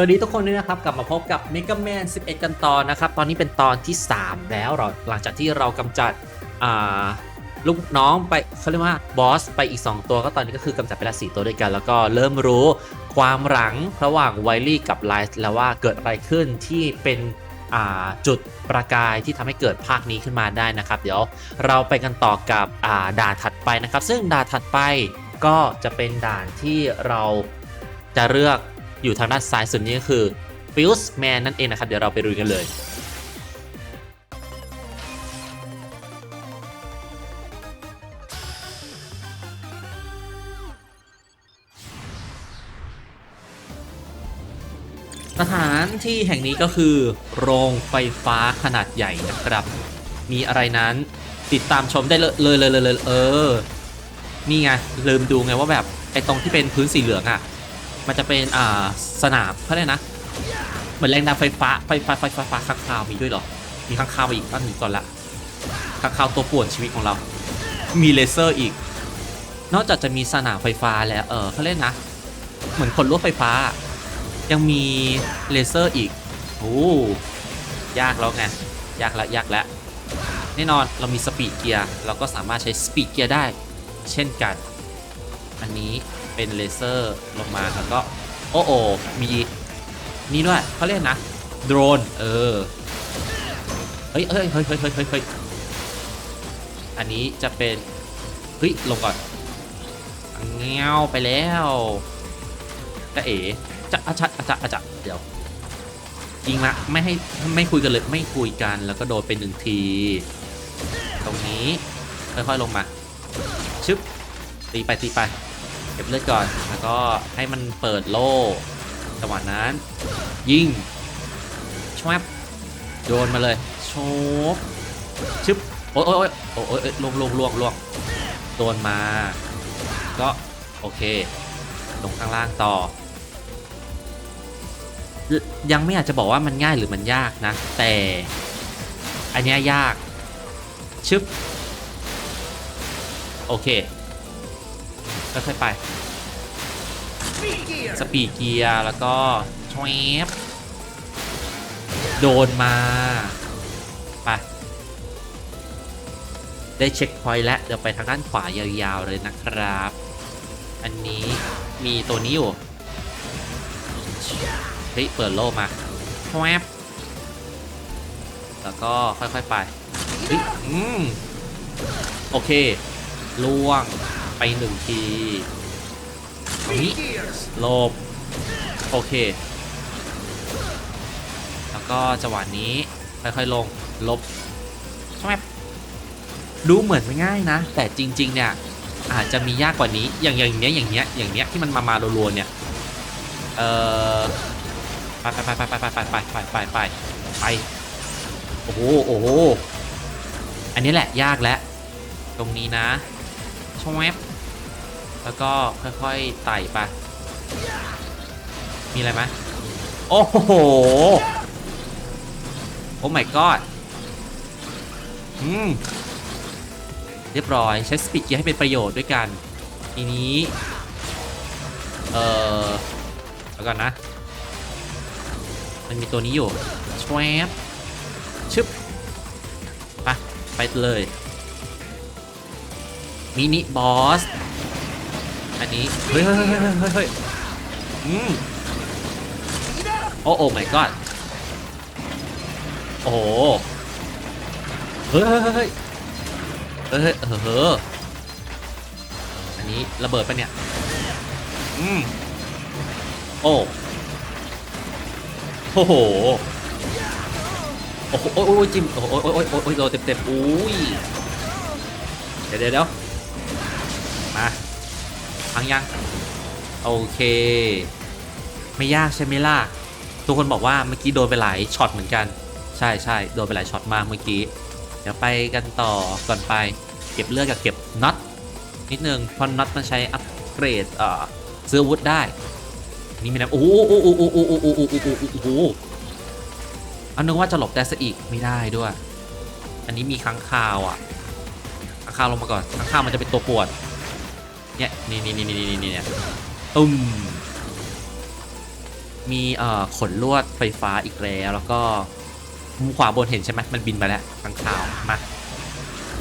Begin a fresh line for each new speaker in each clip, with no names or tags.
วัสดีทุกคนด้วยนะครับ กลับมาพบกับ Mega Man 11 กันต่อนะครับ ตอนนี้เป็นตอนที่ 3 แล้วเราหลังจากที่เรากำจัดลูกน้องไปเขาเรียกว่าบอสไปอีก 2 ตัวก็ตอนนี้ก็คือกำจัดไปละ4ตัวด้วยกัน แล้วก็เริ่มรู้ความหลังระหว่างไวลี่กับไลท์แล้วว่าเกิดอะไรขึ้นที่เป็นจุดประกายที่ทำให้เกิดภาคนี้ขึ้นมาได้นะครับ เดี๋ยวเราไปกันต่อกับอ่าด่านถัดไปนะครับ ซึ่งด่านถัดไปก็จะเป็นด่านที่เราจะเลือก อยู่ทางด้านซ้ายสุดนี้ก็คือ Fuse Man นั่นเองนะครับ เดี๋ยวเราไปรุยกันเลยสถานที่แห่งนี้ก็คือ โรงไฟฟ้าขนาดใหญ่นะครับ มีอะไรนั้นติดตามชมได้เลยเลยเลยเลยเออ นี่ไงลืมดูไงว่าแบบไอ้ตรงที่เป็นพื้นสีเหลืองอะ่ะ มันจะเป็นอ่าสนามเขาเรียกนะ เหมือนแรงดันไฟฟ้าไฟฟ้าไฟฟ้าไฟฟ้าข้างคาวมีด้วยเหรอ มีข้างคาวอีกตั้งหนึ่งก่อนละข้างคาวตัวป่วนชีวิตของเรา มีเลเซอร์อีก นอกจากจะมีสนามไฟฟ้าแล้วเออเขาเรียกนะ เหมือนคนลวดไฟฟ้า ยังมีเลเซอร์อีกโอ้ยากแล้วไงยากละยากแล้วแน่นอนเรามีสปีดเกียร์เราก็สามารถใช้สปีดเกียร์ได้ เช่นกัน อันนี้ เป็นเลเซอร์ลงมาแล้วก็โอ้โอมีนี่ด้วยเขาเรียกนะโดรนเออเฮ้ยเฮ้ยเฮ้ยเฮ้ยเฮ้ยเฮ้ยอันนี้จะเป็นเฮ้ยลงก่อนเงี้ยวไปแล้วจะเอ๋จะอาจะอาจะอาจะเดี๋ยวจริงละไม่ให้ไม่คุยกันเลยไม่คุยกันแล้วก็โดนไปหนึ่งที ตรงนี้ค่อยๆลงมาชึบตีไปตีไป ก็บเลือดก่อน แล้วก็ให้มันเปิดโล่จังหวะนั้น ยิงชวบโยนมาเลยชบชึบโอ้ยโอ้ยโอ้ยโอ้ยลวงลวงลวงลวงโดนมา ก็โอเค ลงข้างล่างต่อ ยังไม่อยากจะบอกว่ามันง่ายหรือมันยากนะ แต่อันนี้ยาก ชึบ โอเค ค่อยๆไป สปีดเกียร์ แล้วก็ชวบโดนมา ไป ได้เช็คพอยต์แล้ว เดี๋ยวไปทางด้านขวายาวๆเลยนะครับ อันนี้มีตัวนี้อยู่ เฮ้ย เปิดโลมาชวบแล้วก็ค่อยๆไปเฮ้ยอืมโอเคล่วง ไปหนึ่งทีตรงนี้หลบโอเค แล้วก็จังหวะนี้ค่อยๆลงลบใช่ไหมดูเหมือนไม่ง่ายนะ แต่จริง ๆ เนี่ย อาจจะมียากกว่านี้อย่างอย่างเนี้ยอย่างเนี้ยอย่างเนี้ยที่มันมามารัวๆเนี่ยเออไปไปไปไปไปไปไปไปไปไปไปโอ้โหโอ้โหอันนี้แหละยากแล้ว ตรงนี้นะชวบ แล้วก็ค่อยๆไต่ไปมีอะไรไหมโอ้โห โอ้ my god อืม เรียบร้อย ใช้สปีดเกียร์ให้เป็นประโยชน์ด้วยกัน ทีนี้ เออแล้วก่อนนะ มันมีตัวนี้อยู่ชวบชึบไปไปเลย มินิบอส อันนี้ เฮ้ยเฮ้ยเฮ้ยเฮ้ยเฮ้ยเฮ้ยอืมโอ้โอ้ my god โอ้โหเฮ้ยเฮ้ยเฮ้ยเฮ้ยเฮ้ยเออเฮ้ออันนี้ระเบิดปะเนี่ย อืมโอ้โอ้โหโอ้โหโอ้ยโอ้ยจิ้มโอ้ยโอ้ยโอ้ยโอ้ยโดนเต็มเต็มอุ้ยเดี๋ยวเดี๋ยว พังยัง โอเค ไม่ยากใช่ไหมล่ะ ทุกคนบอกว่าเมื่อกี้โดนไปหลายช็อตเหมือนกัน ใช่ใช่โดนไปหลายช็อตมากเมื่อกี้ เดี๋ยวไปกันต่อก่อนไป เก็บเลือดกับเก็บน็อตนิดนึงเพราะน็อตมันใช้อัปเกรดเอ่อซื้ออาวุธได้ นี่ไมีนะโอ้โหโอ้โหโอ้โหโอ้โหโอ้โหโอ้โหโอ้โหอันนึกว่าจะหลบได้ซะอีกไม่ได้ด้วย อันนี้มีค้างคาวอะข้างข้าวลงมาก่อนข้างข้าวมันจะเป็นตัวปวด เนี่ยนี่นี่นี่นี่นี่เนี่ยตุ้มมีเอ่อขนลวดไฟฟ้าอีกแล้วแล้วก็มุมขวาบนเห็นใช่ไหมมันบินไปแล้วข้างข่าวมา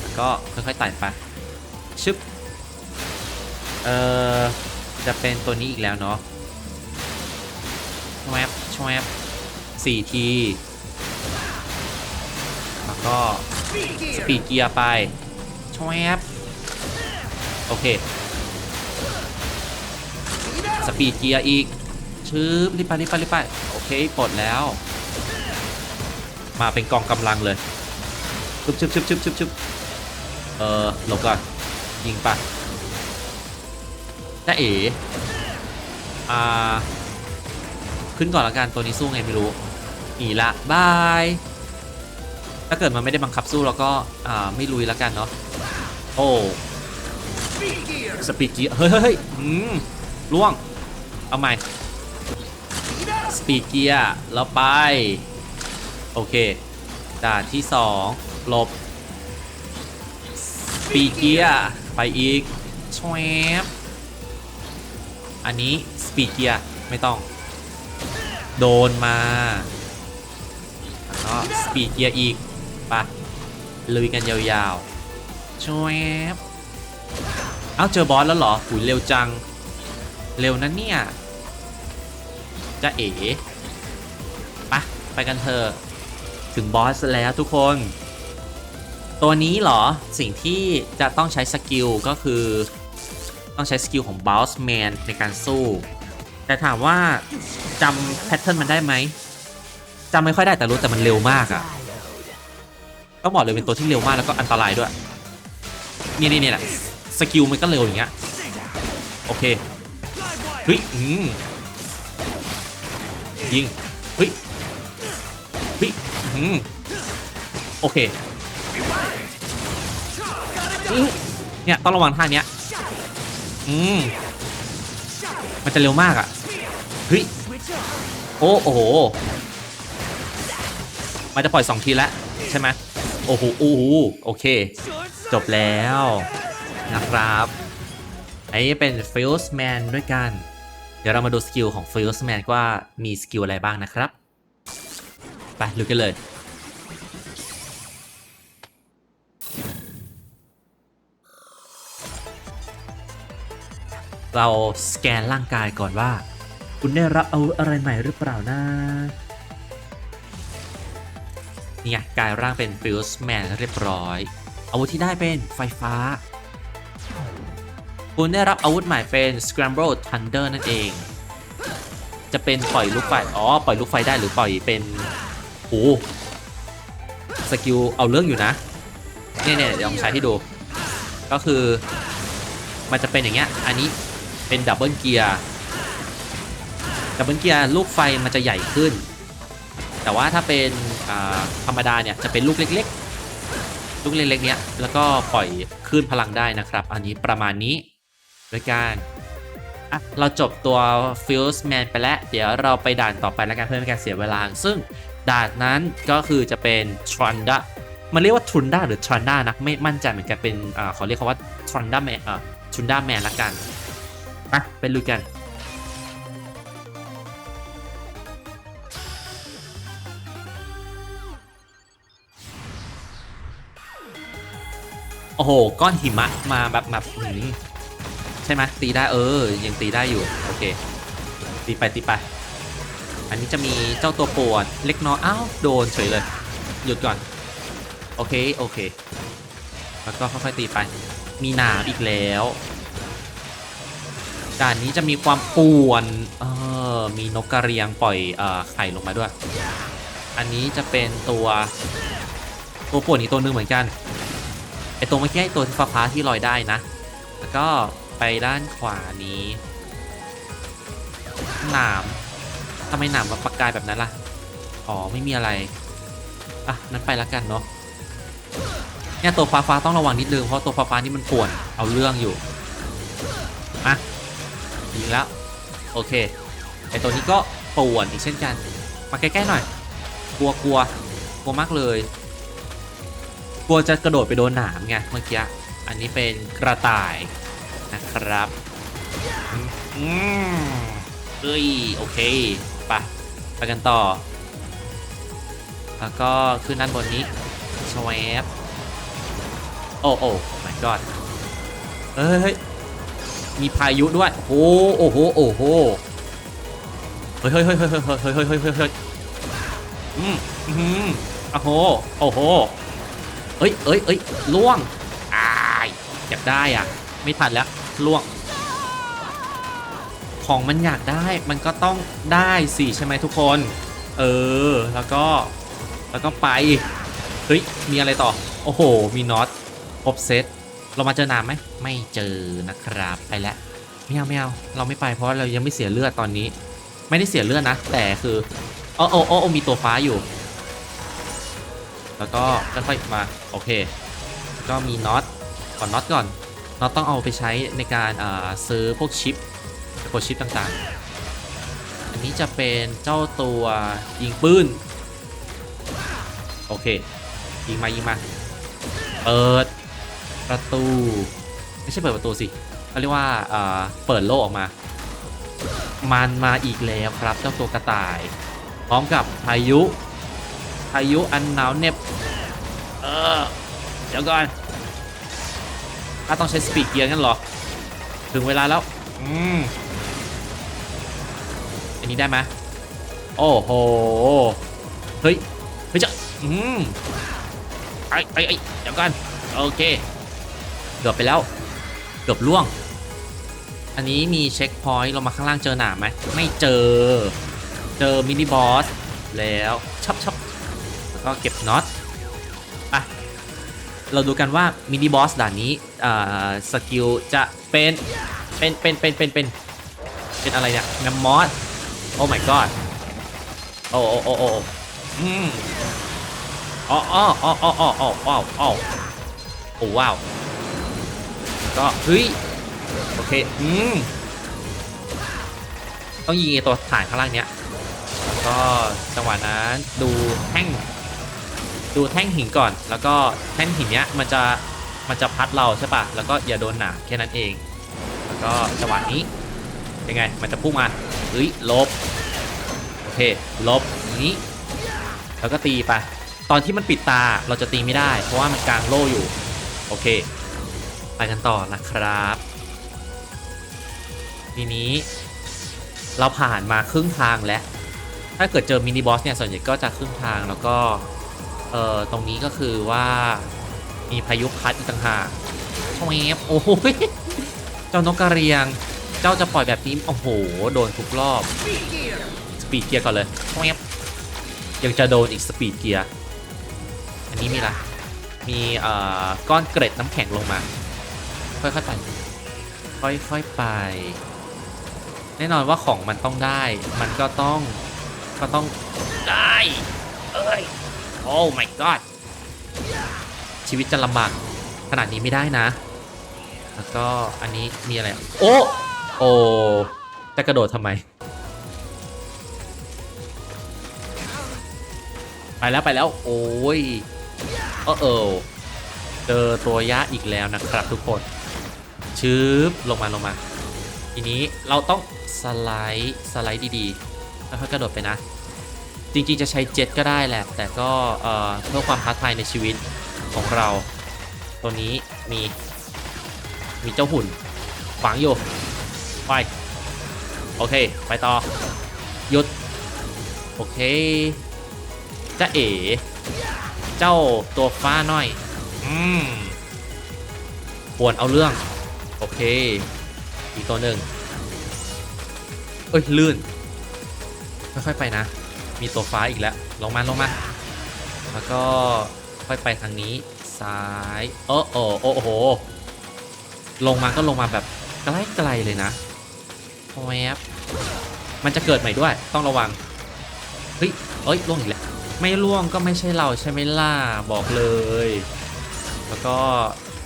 แล้วก็ค่อยๆไต่ไปชึบเอ่อจะเป็นตัวนี้อีกแล้วเนาะชวบชวบสี่ทีแล้วก็สปีดเกียร์ไปชวบโอเค สปีดเกียร์อีกชืบรีบไปรีบไปรีบไปโอเคปลดแล้ว มาเป็นกองกำลังเลยชึบชึบชึบชึบชึบชึบเออหลบก่อนยิงปะจ้าเอ๋อ่า ขึ้นก่อนละกันตัวนี้สู้ไงไม่รู้หนีละบาย ถ้าเกิดมันไม่ได้บังคับสู้เราก็อ่าไม่ลุยละกันเนาะโอ้ สปีดเกียร์เฮ้ยเฮ้ยอืมล่วง เอาใหม่ สปีดเกียร์แล้วไป โอเค ด่านที่2หลบ สปีดเกียร์ไปอีกชวบอันนี้สปีดเกียร์ไม่ต้อง โดนมาแล้วก็สปีดเกียร์อีกไปะลุยกันยาวๆชวบ เอ้าเจอบอสแล้วเหรอหุยเร็วจัง เร็วนะเนี่ยจะเอ๋ปะไปกันเถอะถึงบอสแล้วทุกคน ตัวนี้เหรอสิ่งที่จะต้องใช้สกิลก็คือต้องใช้สกิลของ b o s s Man ในการสู้ แต่ถามว่าจำแพทเทิร์นมันได้ไหมจำไม่ค่อยได้แต่รู้แต่มันเร็วมากอะต้องบอกเลยเป็นตัวที่เร็วมากแล้วก็อันตรายด้วยนี่นี่นี่แหละ สกิลมันก็เร็วอย่างเงี้ยโอเคเฮ้ยอืมยิงเฮ้ยเฮ้ยอืมโอเคเนี่ยต้องระวังท่าเนี้ยอืมมันจะเร็วมากอะเฮ้ยโอ้โอ้โหมันจะปล่อยสองทีแล้วใช่ไหมโอ้โหโอ้โหโอเค จบแล้ว นะครับ อันนี้เป็น f i e l s Man ด้วยกัน เดี๋ยวเรามาดูสกิลของ f i e l s Man ว่ามีสกิลอะไรบ้างนะครับ ไปลุยกันเลยเราสแกนร่างกายก่อนว่า คุณได้รับอาวุธอะไรใหม่หรือเปล่านะนี่ไงกายร่างเป็น f i e l s Man เรียบร้อย อาวุธที่ได้เป็นไฟฟ้า คุณได้รับอาวุธใหม่เป็น Scramble Thunder นั่นเอง จะเป็นปล่อยลูกไฟ อ๋อ ปล่อยลูกไฟได้หรือปล่อยเป็นโอ้สกิลเอาเรื่องอยู่นะ เนี่ยเนี่ยเดี๋ยวลองใช้ให้ดู ก็คือมันจะเป็นอย่างเงี้ย อันนี้เป็นดับเบิลเกียร์ดับเบิลเกียร์ลูกไฟมันจะใหญ่ขึ้น แต่ว่าถ้าเป็นธรรมดาเนี่ยจะเป็นลูกเล็ก ๆ ลูกเล็กๆเนี้ยแล้วก็ปล่อยคลื่นพลังได้นะครับ อันนี้ประมาณนี้ ด้วยกันอะเราจบตัว f i e l s Man ไปแล้ว เดี๋ยวเราไปด่านต่อไปแล้วกันเพื่อไม่ให้การเสียเวลา ซึ่งด่านนั้นก็คือจะเป็น Trunda มันเรียกว่า Trunda หรือ Trunda นะไม่มั่นใจเหมือนกันเป็นอ่าเขาเรียกเขาว่า Trunda Man อ่า Trunda Man ละกันไปไปลุยกันโอ้โห ก้อนหิมะมาแบบแบบหืมใช่ไหมตีได้เออ ยังตีได้อยู่ โอเค ตีไปตีไป อันนี้จะมีเจ้าตัวปวดเล็กน้อยอ้าวโดนเฉยเลย หยุดก่อน โอเค โอเค แล้วก็ค่อยๆตีไป มีหนามอีกแล้วด่านนี้จะมีความป่วน เออ มีนกกระเรียงปล่อยเอ่อไข่ลงมาด้วย อันนี้จะเป็นตัวตัวป่วนอีกตัวหนึ่งเหมือนกันไอตัวเมื่อกี้ไอตัวที่ฟ้าที่ลอยได้นะ แล้วก็ ไปด้านขวานี้หนามทำไมหนามมาประกายแบบนั้นล่ะ อ๋อ ไม่มีอะไร อะ นั้นไปละกันเนาะ เนี่ยตัวฟ้าฟ้าต้องระวังนิดนึง เพราะตัวฟ้าฟ้านี่มันป่วน เอาเรื่องอยู่อะยิงแล้ว โอเค ไอตัวนี้ก็ป่วนอีกเช่นกัน มาใกล้ๆหน่อย กลัวกลัวกลัวมากเลย กลัวจะกระโดดไปโดนหนามไงเมื่อกี้ อันนี้เป็นกระต่าย นะครับอืมเอ้ย โอเคไปไปกันต่อ แล้วก็ขึ้นด้านบนนี้ชวบโอ้โอ้ my god เฮ้ยเฮ้ย มีพายุด้วยโอ้โอ้โห โอ้โหเฮ้ยเฮ้ยเฮ้ยเฮ้ยเฮ้ยเฮ้ยเฮ้ยเฮ้ยเฮ้ยเฮ้ยอืมอืมโอ้โห โอ้โห เอ้ยเอ้ยเอ้ยล่วงอายอยากได้อะ ไม่ทันแล้ว ล่วงของมันอยากได้มันก็ต้องได้สิใช่ไหมทุกคน เออ แล้วก็ แล้วก็ไป เฮ้ย มีอะไรต่อ โอ้โห มีน็อตครบเซต เรามาเจอน้ำไหม ไม่เจอนะครับ ไปแล้วไม่เอาไม่เอาเราไม่ไปเพราะเรายังไม่เสียเลือดตอนนี้ ไม่ได้เสียเลือดนะ แต่คือโอ้โอ้โอ้โอ้มีตัวฟ้าอยู่ แล้วก็ค่อยๆมา โอเค ก็มีน็อตก่อนน็อตก่อน น็อตต้องเอาไปใช้ในการซื้อพวกชิปพวกชิปต่างๆ อันนี้จะเป็นเจ้าตัวยิงปืน โอเค ยิงมายิงมา เปิดประตู ไม่ใช่เปิดประตูสิเขาเรียกว่าเอ่อเปิดโลกออกมา มันมาอีกแล้วครับเจ้าตัวกระต่าย พร้อมกับพายุพายุอันหนาวเหน็บ เออ เดี๋ยวก่อน ถ้าต้องใช้สปีดเกียร์งั้นเหรอ ถึงเวลาแล้ว อืม อันนี้ได้ไหมโอ้โห เฮ้ย เฮ้ยจะอืมไอ้ไอ้ไอ้เดี๋ยวกันโอเค เกือบไปแล้ว เกือบล่วง อันนี้มีเช็คพอยต์ลงมาข้างล่างเจอหนามไหม ไม่เจอ เจอมินิบอสแล้วชับชับแล้วก็เก็บน็อตอะ เราดูกันว่ามินิบอสด่านนี้สกิลจะเป็นเป็นเป็นเป็นเป็นเป็นเป็นอะไรเนี่ยแมมมอสโอ้ my god โอ้โอ้โอ้โอ้อืมอ๋ออ๋ออ๋ออ๋ออ๋ออ๋ออ๋โอ้ว้าวก็เฮ้ยโอเคอืมต้องยิงตัวฐานข้างล่างเนี้ยก็จังหวะนั้นดูแท่ง ดูแท่งหินก่อน แล้วก็แท่งหินเนี้ยมันจะมันจะพัดเราใช่ปะแล้วก็อย่าโดนหนาแค่นั้นเอง แล้วก็จังหวะนี้ยังไงมันจะพุ่งมาเฮ้ยลบโอเคลบนี้ แล้วก็ตีไปตอนที่มันปิดตาเราจะตีไม่ได้ เพราะว่ามันกลางโล่อยู่ โอเค ไปกันต่อนะครับ ทีนี้เราผ่านมาครึ่งทางแล้ว ถ้าเกิดเจอมินิบอสเนี่ยส่วนใหญ่ก็จะครึ่งทางแล้วก็ เอ่อตรงนี้ก็คือว่ามีพายุพัดอีกต่างหากชวบโอ้โหเจ้านกกระเรียง เจ้าจะปล่อยแบบนี้ โอ้โห โดนทุกรอบ สปีดเกียร์ก่อนเลยแวบยังจะโดนอีกสปีดเกียร์ อันนี้มีอะมีเอ่อก้อนเกร็ดน้ำแข็งลงมา ค่อยๆไปค่อยๆไป แน่นอนว่าของมันต้องได้ มันก็ต้องก็ต้องได้ เอ้ย โอ้ my god ชีวิตจะลำบากขนาดนี้ไม่ได้นะ แล้วก็อันนี้มีอะไร โอ้ โอ้จะกระโดดทำไม ไปแล้วไปแล้ว โอ้ยเออเออเจอตัวยะอีกแล้วนะครับทุกคนชืบลงมาลงมา ทีนี้เราต้องสไลด์สไลด์ดีๆแล้วค่อยกระโดดไปนะ จริงๆจะใช้เจ็ตก็ได้แหละ แต่ก็เพื่อความท้าทายในชีวิตของเรา ตัวนี้มีมีเจ้าหุ่นฝังอยู่ไปโอเค ไปต่อหยุดโอเคจ้าเอ๋เจ้าตัวฟ้าน้อย อืมปวนเอาเรื่อง โอเค อีกตัวหนึ่งเอ้ย ลื่น ค่อยๆไปนะ มีตัวฟ้าอีกแล้ว ลงมาลงมา แล้วก็ค่อยไปทางนี้ ซ้ายโอ้โอ้โอ้โห ลงมาก็ลงมาแบบใกล้ๆเลยนะแวบมันจะเกิดใหม่ด้วย ต้องระวัง เฮ้ยเอ้ยล่วงอีกแล้ว ไม่ล่วงก็ไม่ใช่เราใช่ไหมล่ะ บอกเลย แล้วก็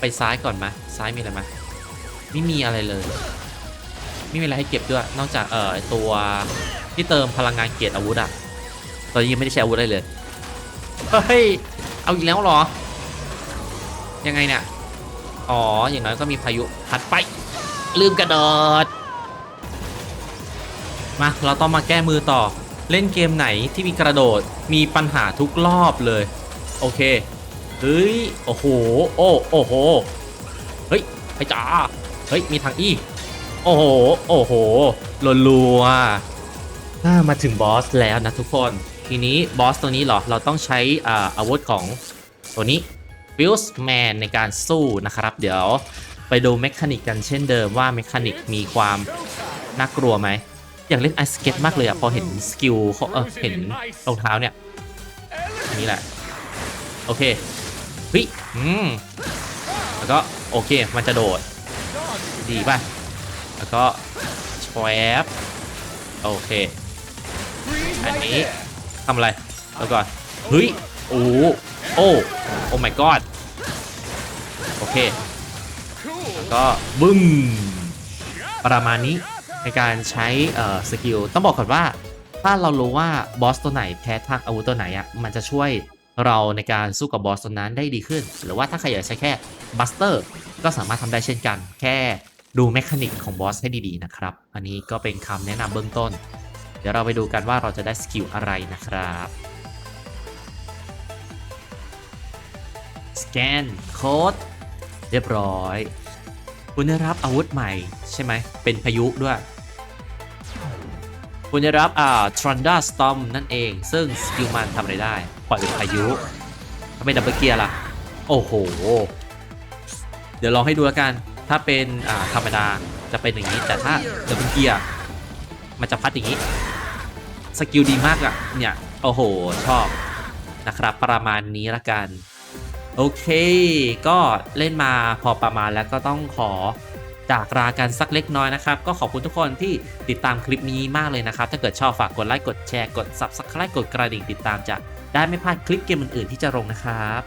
ไปซ้ายก่อนไหมซ้ายมีอะไรไหมไม่มีอะไรเลย ไม่มีอะไรให้เก็บด้วย นอกจากเอ่อตัวที่เติมพลังงานเกียรติอาวุธอะ ตอนนี้ยังไม่ได้ใช้อาวุธอะไรเลย เฮ้ย เอาอีกแล้วเหรอ ยังไงเนี่ย อ๋อ อย่างน้อยก็มีพายุพัดไป ลืมกระโดด มา เราต้องมาแก้มือต่อ เล่นเกมไหนที่มีกระโดด มีปัญหาทุกรอบเลย โอเค เฮ้ย โอ้โห โอ้ โอ้โห เฮ้ยไอ้จ๋าเฮ้ย มีทางอีโอ้โห โอ้โหรัวๆอ่ามาถึงบอสแล้วนะทุกคน ทีนี้บอสตัวนี้เหรอ เราต้องใช้อาวุธของตัวนี้ f u s e Man ในการสู้นะครับ เดี๋ยวไปดูเมคานิกกันเช่นเดิมว่าเมคานิกมีความน่ากลัวไหมอยากเล่นไอสเก็ตมากเลยอะพอเห็นสกิลเขาเออเห็นรองเท้าเนี่ยนี่แหละ โอเคเฮ้ยอืมแล้วก็โอเคมันจะโดด ดีป่ะ แล้วก็ชวบโอเค อันนี้ ทำอะไรแล้วก่อนเฮ้ยโอ้โอ้โอ้ my god โอเคแล้วก็บึ้มประมาณนี้ในการใช้สกิลต้องบอกก่อนว่า ถ้าเรารู้ว่าบอสตัวไหนแพ้ทางอาวุธตัวไหนอะมันจะช่วยเราในการสู้กับบอสตัวนั้นได้ดีขึ้น หรือว่าถ้าใครอยากใช้แค่บัสเตอร์ก็สามารถทำได้เช่นกัน แค่ดูเมคานิกของบอสให้ดีๆนะครับ อันนี้ก็เป็นคำแนะนำเบื้องต้น เดี๋ยวเราไปดูกันว่าเราจะได้สกิลอะไรนะครับสแกนโค้ดเรียบร้อย คุณได้รับอาวุธใหม่ ใช่ไหม เป็นพายุด้วย คุณได้รับอ่า Thunder Storm นั่นเอง ซึ่งสกิลมันทำอะไรได้ ปล่อยเป็นพายุถ้าเป็นดับเบิลเกียร์ล่ะ โอ้โห เดี๋ยวลองให้ดูแล้วกัน ถ้าเป็นอ่าธรรมดาจะเป็นอย่างนี้ แต่ถ้าดับเบิลเกียร์ มันจะพัดอย่างนี้ สกิลดีมากอะเนี่ย โอ้โห ชอบนะครับ ประมาณนี้ละกัน โอเค ก็เล่นมาพอประมาณแล้วก็ต้องขอจากลากันสักเล็กน้อยนะครับ ก็ขอบคุณทุกคนที่ติดตามคลิปนี้มากเลยนะครับ ถ้าเกิดชอบฝากกดไลค์กดแชร์กด Subscribe กดกระดิ่งติดตามจะได้ไม่พลาดคลิปเกมอื่นๆที่จะลงนะครับ